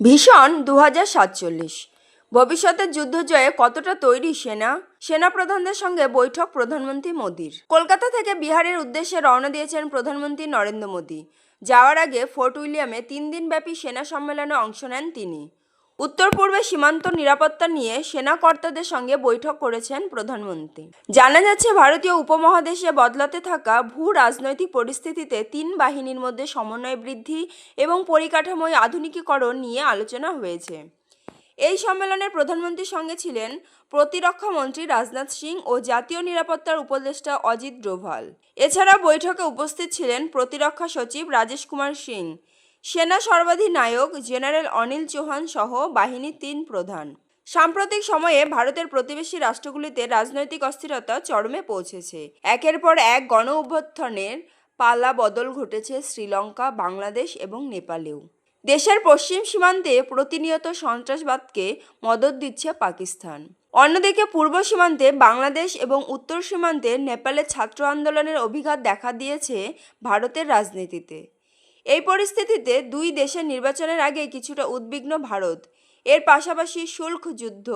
ভীষণ দু সাতচল্লিশ। ভবিষ্যতের যুদ্ধ জয়ে কতটা তৈরি সেনা? সেনাপ্রধানদের সঙ্গে বৈঠক প্রধানমন্ত্রী মোদীর। কলকাতা থেকে বিহারের উদ্দেশ্যে রওনা দিয়েছেন প্রধানমন্ত্রী নরেন্দ্র মোদী। যাওয়ার আগে ফোর্ট উইলিয়ামে তিন দিনব্যাপী সেনা সম্মেলনে অংশ নেন তিনি। উত্তর পূর্বে সীমান্ত নিরাপত্তা নিয়ে সেনা কর্তাদের সঙ্গে বৈঠক করেছেন প্রধানমন্ত্রী। জানা যাচ্ছে, ভারতীয় উপমহাদেশে বদলাতে থাকা ভূ রাজনৈতিক পরিস্থিতিতে তিন বাহিনীর মধ্যে সমন্বয় বৃদ্ধি এবং পরিকাঠামোয় আধুনিকীকরণ নিয়ে আলোচনা হয়েছে। এই সম্মেলনে প্রধানমন্ত্রীর সঙ্গে ছিলেন প্রতিরক্ষা মন্ত্রী রাজনাথ সিং ও জাতীয় নিরাপত্তার উপদেষ্টা অজিত ডোভাল। এছাড়া বৈঠকে উপস্থিত ছিলেন প্রতিরক্ষা সচিব রাজেশ কুমার সিং। সেনা সর্বাধিনায়ক জেনারেল অনিল চৌহান সহ বাহিনীর তিন প্রধান। সাম্প্রতিক সময়ে ভারতের প্রতিবেশী রাষ্ট্রগুলিতে রাজনৈতিক অস্থিরতা চরমে পৌঁছেছে। একের পর এক গণ অভ্যুত্থানের পালা বদল ঘটেছে শ্রীলঙ্কা, বাংলাদেশ এবং নেপালেও। দেশের পশ্চিম সীমান্তে প্রতিনিয়ত সন্ত্রাসবাদকে মদত দিচ্ছে পাকিস্তান। অন্যদিকে পূর্ব সীমান্তে বাংলাদেশ এবং উত্তর সীমান্তে নেপালের ছাত্র আন্দোলনের অভিঘাত দেখা দিয়েছে ভারতের রাজনীতিতে। এই পরিস্থিতিতে দুই দেশের নির্বাচনের আগে কিছুটা উদ্বিগ্ন ভারত। এর পাশাপাশি শুল্ক যুদ্ধ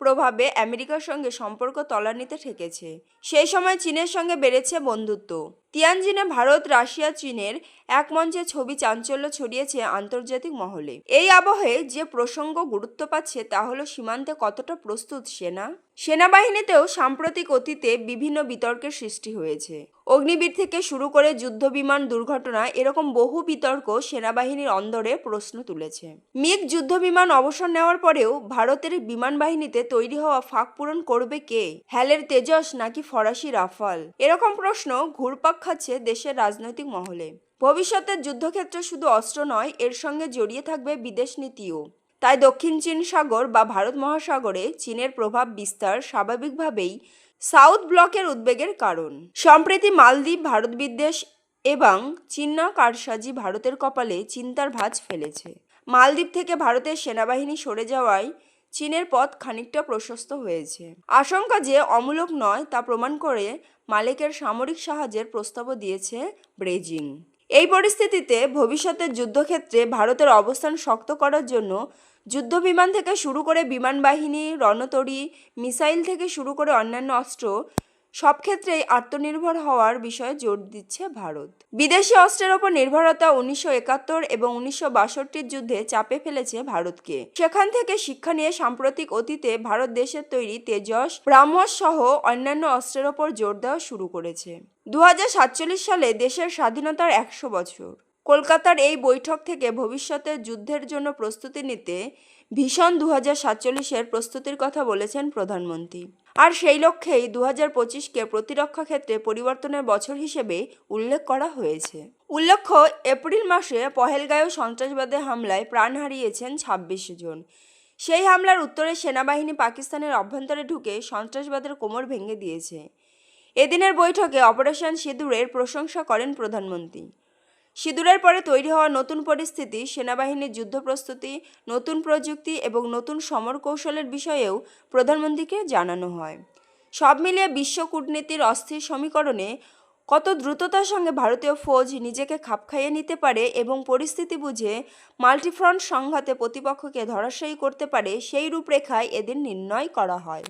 প্রভাবে আমেরিকার সঙ্গে সম্পর্ক তলানিতে ঠেকেছে। সেই সময় চীনের সঙ্গে বেড়েছে বন্ধুত্ব। তিয়ানজিনে ভারত, রাশিয়া, চীনের এক মঞ্চে ছবি চাঞ্চল্য ছড়িয়েছে আন্তর্জাতিক মহলে। এই আবহে যে প্রসঙ্গ গুরুত্ব পাচ্ছে তা হলো সীমান্তে কতটা প্রস্তুত সেনা? সেনাবাহিনীতেও সাম্প্রতিক অতীতে বিভিন্ন বিতর্কের সৃষ্টি হয়েছে। অগ্নিবীর থেকে শুরু করে যুদ্ধ বিমান দুর্ঘটনা এরকম বহু বিতর্ক সেনাবাহিনীর অন্দরে প্রশ্ন তুলেছে। মিগ যুদ্ধ বিমান অবসর নেওয়ার পরেও ভারতের বিমান বাহিনীতে তৈরি হওয়া ফাঁক পূরণ করবে কে? হ্যালের তেজস নাকি ফরাসি রাফাল? এরকম প্রশ্ন ঘুরপাক খাচ্ছে দেশের রাজনৈতিক মহলে। ভবিষ্যতের যুদ্ধক্ষেত্র শুধু অস্ত্র নয়, এর সঙ্গে জড়িয়ে থাকবে বিদেশ নীতিও। তাই দক্ষিণ চীন সাগর বা ভারত মহাসাগরে চীনের প্রভাব বিস্তার স্বাভাবিকভাবেই সাউথ ব্লকের উদ্বেগের কারণ। সম্প্রতি মালদ্বীপ ভারত বিদ্বেষ এবং চীনা কারসাজি ভারতের কপালে চিন্তার ভাঁজ ফেলেছে। মালদ্বীপ থেকে ভারতের সেনাবাহিনী সরে যাওয়ায় চীনের পথ খানিকটা প্রশস্ত হয়েছে। আশঙ্কা যে অমূলক নয় তা প্রমাণ করে মালিকের সামরিক সাহায্যের প্রস্তাবও দিয়েছে ব্রেজিং। এই পরিস্থিতিতে ভবিষ্যতের যুদ্ধক্ষেত্রে ভারতের অবস্থান শক্ত করার জন্য যুদ্ধ বিমান থেকে শুরু করে বিমান বাহিনী রণতরী, মিসাইল থেকে শুরু করে অন্যান্য অস্ত্র সব ক্ষেত্রেই আত্মনির্ভর হওয়ার বিষয়ে জোর দিচ্ছে ভারত। বিদেশি অস্ত্রের ওপর নির্ভরতা উনিশশো একাত্তর এবং উনিশশো বাষট্টির যুদ্ধে চাপে ফেলেছে ভারতকে। সেখান থেকে শিক্ষা নিয়ে সাম্প্রতিক অতীতে ভারত দেশের তৈরি তেজস, ব্রাহ্মস সহ অন্যান্য অস্ত্রের ওপর জোর দেওয়া শুরু করেছে। দু হাজার সাতচল্লিশ সালে দেশের স্বাধীনতার একশো বছর। কলকাতার এই বৈঠক থেকে ভবিষ্যতের যুদ্ধের জন্য প্রস্তুতি নিতে ভীষণ দু হাজার সাতচল্লিশের প্রস্তুতির কথা বলেছেন প্রধানমন্ত্রী। আর সেই লক্ষ্যেই দু হাজার পঁচিশকে প্রতিরক্ষা ক্ষেত্রে পরিবর্তনের বছর হিসেবে উল্লেখ করা হয়েছে। উল্লেখ্য, এপ্রিল মাসে পহেলগাঁও সন্ত্রাসবাদের হামলায় প্রাণ হারিয়েছেন ছাব্বিশ জন। সেই হামলার উত্তরে সেনাবাহিনী পাকিস্তানের অভ্যন্তরে ঢুকে সন্ত্রাসবাদের কোমর ভেঙে দিয়েছে। এদিনের বৈঠকে অপারেশন সিঁদুরের প্রশংসা করেন প্রধানমন্ত্রী। সিঁদুরের পরে তৈরি হওয়া নতুন পরিস্থিতি, সেনাবাহিনীর যুদ্ধ প্রস্তুতি, নতুন প্রযুক্তি এবং নতুন সমর কৌশলের বিষয়েও প্রধানমন্ত্রীকে জানানো হয়। সব মিলিয়ে বিশ্ব কূটনীতির অস্থির সমীকরণে কত দ্রুততার সঙ্গে ভারতীয় ফৌজ নিজেকে খাপ খাইয়ে নিতে পারে এবং পরিস্থিতি বুঝে মাল্টিফ্রন্ট সংঘাতে প্রতিপক্ষকে ধরাশায়ী করতে পারে সেই রূপরেখায় এদিন নির্ণয় করা হয়।